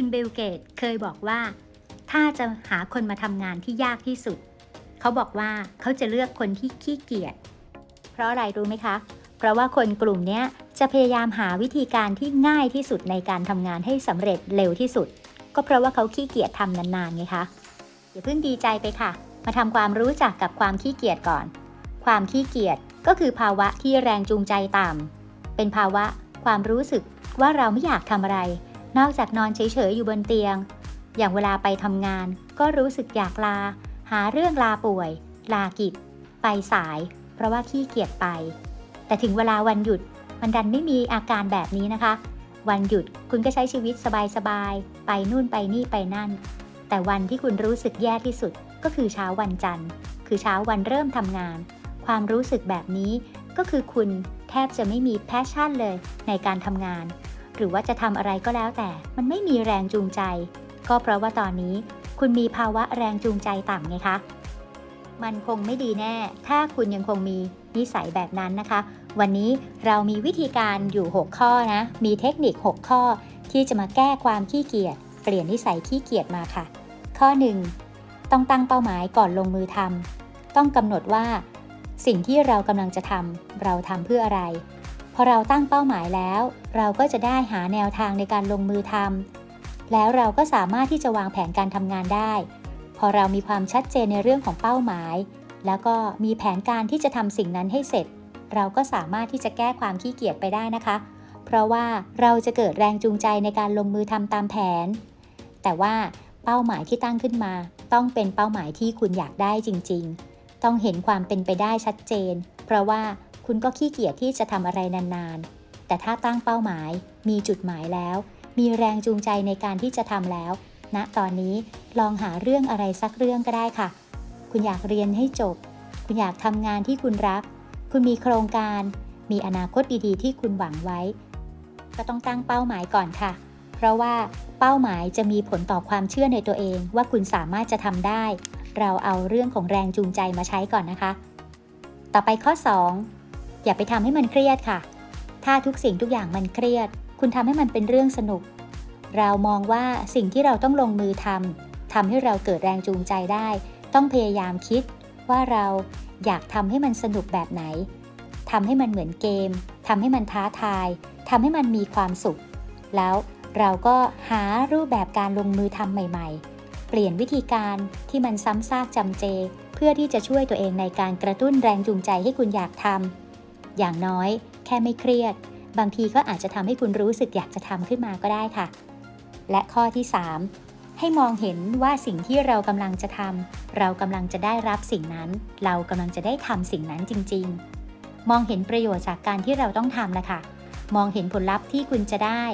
คุณเบลเกตเคยบอกว่า ถ้าจะหาคนมาทำงานที่ยากที่สุด เขาบอกว่าเขาจะเลือกคนที่ขี้เกียจเพราะอะไรรู้ไหมคะ เพราะว่าคนกลุ่มนี้จะพยายามหาวิธีการที่ง่ายที่สุดในการทำงานให้สำเร็จเร็วที่สุด ก็เพราะว่าเขาขี้เกียจทำนานๆไงคะอย่าเพิ่งดีใจไปค่ะ มาทำความรู้จักกับความขี้เกียจก่อน ความขี้เกียจก็คือภาวะที่แรงจูงใจต่ำเป็นภาวะความรู้สึกว่าเราไม่อยากทำอะไร นอกจากนอนเฉยๆอยู่บนเตียง อย่างเวลาไปทำงาน ก็รู้สึกอยากลา หาเรื่องลาป่วย ลากิจ ไปสาย เพราะว่าขี้เกียจไป แต่ถึงเวลาวันหยุดมันดันไม่มีอาการแบบนี้นะคะ วันหยุดคุณก็ใช้ชีวิตสบายๆ ไปนู่นไปนี่ไปนั่น แต่วันที่คุณรู้สึกแย่ที่สุดก็คือเช้าวันจันทร์ คือเช้าวันเริ่มทำงาน ความรู้สึกแบบนี้ก็คือคุณแทบจะไม่มีแพชชั่นเลยในการทำงาน หรือว่าจะทำอะไรก็แล้วแต่ มันไม่มีแรงจูงใจ ก็เพราะว่าตอนนี้ คุณมีภาวะแรงจูงใจต่ำไงคะ มันคงไม่ดีแน่ ถ้าคุณยังคงมีนิสัยแบบนั้นนะคะ วันนี้เรามีวิธีการอยู่ 6 ข้อนะ มีเทคนิค 6 ข้อ ที่จะมาแก้ความขี้เกียจ เปลี่ยนนิสัยขี้เกียจมาค่ะ ข้อ 1 ต้องตั้งเป้าหมายก่อนลงมือทำต้องกำหนดว่า สิ่งที่เรากำลังจะทำเราทำเพื่ออะไร อเราตั้งเป้าหมายแล้ว เราก็จะได้หาแนวทางในการลงมือทำแล้วเราก็สามารถที่จะวางแผนการทำงานได้ พอเรามีความชัดเจนในเรื่องของเป้าหมาย แล้วก็มีแผนการที่จะทำสิ่งนั้นให้เสร็จ เราก็สามารถที่จะแก้ความขี้เกียจไปได้นะคะ เพราะว่าเราจะเกิดแรงจูงใจในการลงมือทำตามแผน แต่ว่าเป้าหมายที่ตั้งขึ้นมา ต้องเป็นเป้าหมายที่คุณอยากได้จริง ๆ ต้องเห็นความเป็นไปได้ชัดเจน เพราะว่า คุณก็ขี้เกียจที่จะทำอะไรนานๆ แต่ถ้าตั้งเป้าหมาย มีจุดหมายแล้ว มีแรงจูงใจในการที่จะทำแล้วณตอนนี้ลองหาเรื่องอะไรสักเรื่องก็ได้ค่ะ คุณอยากเรียนให้จบ คุณอยากทำงานที่คุณรัก คุณมีโครงการ มีอนาคตดีๆ ที่คุณหวังไว้ ก็ต้องตั้งเป้าหมายก่อนค่ะ เพราะว่าเป้าหมายจะมีผลต่อความเชื่อในตัวเองว่าคุณสามารถจะทำได้ เราเอาเรื่องของแรงจูงใจมาใช้ก่อนนะคะ ต่อไปข้อ 2 อย่าไปทำให้มันเครียดค่ะ ถ้าทุกสิ่งทุกอย่างมันเครียด คุณทำให้มันเป็นเรื่องสนุก เรามองว่าสิ่งที่เราต้องลงมือทำทำให้เราเกิดแรงจูงใจได้ ต้องพยายามคิดว่าเราอยากทำให้มันสนุกแบบไหนทำให้มันเหมือนเกมทำให้มันท้าทายทำให้มันมีความสุข แล้วเราก็หารูปแบบการลงมือทำใหม่ ๆ เปลี่ยนวิธีการที่มันซ้ำซากจำเจ เพื่อที่จะช่วยตัวเองในการกระตุ้นแรงจูงใจให้คุณอยากทำ อย่างน้อย แค่ไม่เครียด บางทีก็อาจจะทำให้คุณรู้สึกอยากจะทำขึ้นมาก็ได้ค่ะ และข้อที่ 3 ให้มองเห็นว่าสิ่งที่เรากำลังจะทำเรากำลังจะได้รับสิ่งนั้น เรากำลังจะได้ทำสิ่งนั้นจริง ๆ มองเห็นประโยชน์จากการที่เราต้องทำแหละคะ มองเห็นผลลัพธ์ที่คุณจะได้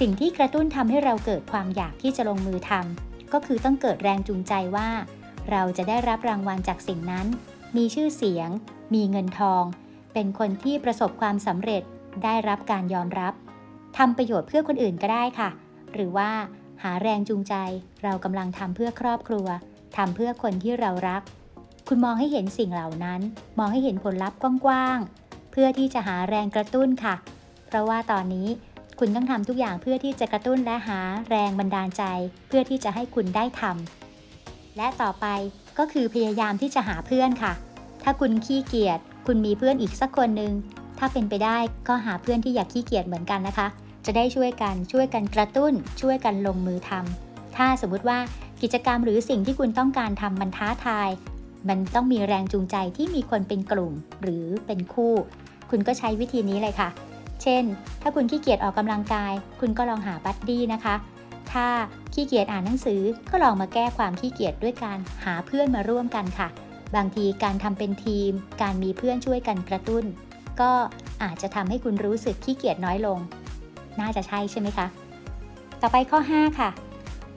สิ่งที่กระตุ้นทำให้เราเกิดความอยากที่จะลงมือทำก็คือต้องเกิดแรงจูงใจว่า เราจะได้รับรางวัลจากสิ่งนั้น มีชื่อเสียง มีเงินทอง เป็นคนที่ประสบความสำเร็จได้รับการยอมรับทำประโยชน์เพื่อคนอื่นก็ได้ค่ะ หรือว่าหาแรงจูงใจ เรากำลังทำเพื่อครอบครัวทำเพื่อคนที่เรารัก คุณมองให้เห็นสิ่งเหล่านั้น มองให้เห็นผลลัพธ์กว้างๆเพื่อที่จะหาแรงกระตุ้นค่ะ เพราะว่าตอนนี้คุณต้องทำทุกอย่างเพื่อที่จะกระตุ้นและหาแรงบันดาลใจ เพื่อที่จะให้คุณได้ทำและต่อไปก็คือพยายามที่จะหาเพื่อนค่ะ ถ้าคุณขี้เกียจ คุณมีเพื่อนอีกสักคนหนึ่งถ้าเป็นไปได้ก็หาเพื่อนที่อยากขี้เกียจเหมือนกันนะคะ จะได้ช่วยกันช่วยกันกระตุ้น ช่วยกันลงมือทำถ้าสมมุติว่ากิจกรรมหรือสิ่งที่คุณต้องการทำมันท้าทาย มันต้องมีแรงจูงใจที่มีคนเป็นกลุ่มหรือเป็นคู่ คุณก็ใช้วิธีนี้เลยค่ะ เช่น ถ้าคุณขี้เกียจออกกำลังกาย คุณก็ลองหาบัดดี้นะคะถ้าขี้เกียจอ่านหนังสือก็ลองมาแก้ความขี้เกียจด้วยการหาเพื่อนมาร่วมกันค่ะ บางทีการทำเป็นทีม การมีเพื่อนช่วยกันกระตุ้น ก็อาจจะทำให้คุณรู้สึกขี้เกียจน้อยลง น่าจะใช่ใช่ไหมคะ ต่อไปข้อ 5 ค่ะ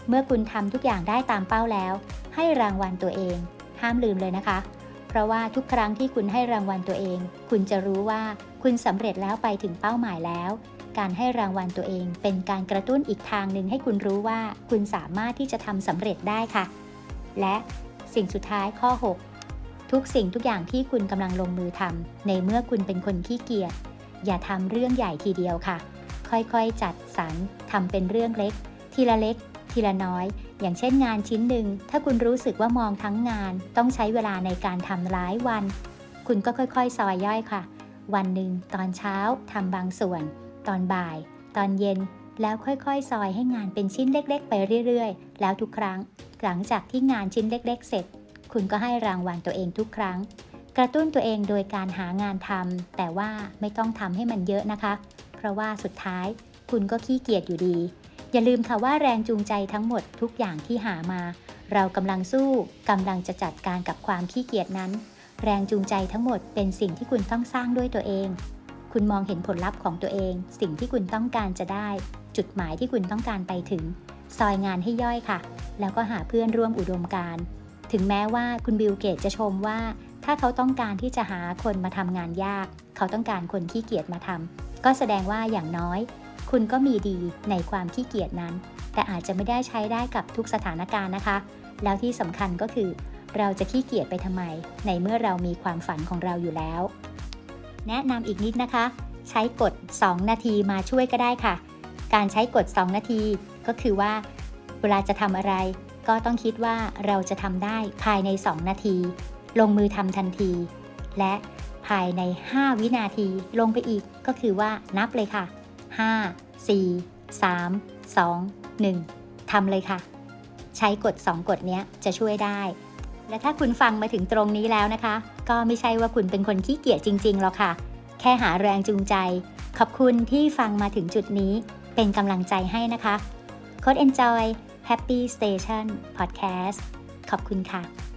เมื่อคุณทำทุกอย่างได้ตามเป้าแล้ว ให้รางวัลตัวเอง ห้ามลืมเลยนะคะ เพราะว่าทุกครั้งที่คุณให้รางวัลตัวเอง คุณจะรู้ว่าคุณสำเร็จแล้วไปถึงเป้าหมายแล้ว การให้รางวัลตัวเอง เป็นการกระตุ้นอีกทางหนึ่งให้คุณรู้ว่า คุณสามารถที่จะทำสำเร็จได้ค่ะ และสิ่งสุดท้ายข้อ 6 ทุกสิ่งทุกอย่างที่คุณกำลังลงมือทำในเมื่อคุณเป็นคนขี้เกียจอย่าทำเรื่องใหญ่ทีเดียวค่ะ ค่อยๆจัดสรรทำเป็นเรื่องเล็ก ทีละเล็ก ทีละน้อย อย่างเช่นงานชิ้นหนึ่งถ้าคุณรู้สึกว่ามองทั้งงาน ต้องใช้เวลาในการทำหลายวัน คุณก็ค่อยๆ ซอยย่อยค่ะ วันหนึ่งตอนเช้าทำบางส่วน ตอนบ่าย ตอนเย็นแล้วค่อยๆ ซอยให้งานเป็นชิ้นเล็ก ๆ ไปเรื่อย ๆ แล้วทุกครั้ง หลังจากที่งานชิ้นเล็ก ๆ เสร็จ คุณก็ให้รางวัลตัวเองทุกครั้ง กระตุ้นตัวเองโดยการหางานทำแต่ว่าไม่ต้องทำให้มันเยอะนะคะ เพราะว่าสุดท้ายคุณก็ขี้เกียจอยู่ดี อย่าลืมค่ะว่าแรงจูงใจทั้งหมดทุกอย่างที่หามา เรากำลังสู้กำลังจะจัดการกับความขี้เกียจนั้น แรงจูงใจทั้งหมดเป็นสิ่งที่คุณต้องสร้างด้วยตัวเอง คุณมองเห็นผลลัพธ์ของตัวเอง สิ่งที่คุณต้องการจะได้ จุดหมายที่คุณต้องการไปถึง ซอยงานให้ย่อยค่ะ แล้วก็หาเพื่อนร่วมอุดมการณ์ ถึงแม้ว่าคุณบิลเกตจะชมว่า ถ้าเขาต้องการที่จะหาคนมาทำงานยาก เขาต้องการคนขี้เกียจมาทำก็แสดงว่าอย่างน้อย คุณก็มีดีในความขี้เกียจนั้น แต่อาจจะไม่ได้ใช้ได้กับทุกสถานการณ์นะคะ แล้วที่สำคัญก็คือ เราจะขี้เกียจไปทำไม ในเมื่อเรามีความฝันของเราอยู่แล้ว แนะนำอีกนิดนะคะ ใช้กฎ 2 นาทีมาช่วยก็ได้ค่ะ การใช้กฎ 2 นาที ก็คือว่า เวลาจะทำอะไร ก็ต้องคิดว่าเราจะทำได้ภายใน 2 นาที ลงมือทำทันที และภายใน 5 วินาทีลงไปอีกก็คือว่านับเลยค่ะ 5 4 3 2 1ทำเลยค่ะ ใช้กฎ 2 กฎนี้จะช่วยได้ และถ้าคุณฟังมาถึงตรงนี้แล้วนะคะ ก็ไม่ใช่ว่าคุณเป็นคนขี้เกียจจริงๆหรอกค่ะ แค่หาแรงจูงใจ ขอบคุณที่ฟังมาถึงจุดนี้เป็นกำลังใจให้นะคะโค้ด Enjoy Happy Station Podcast ขอบคุณค่ะ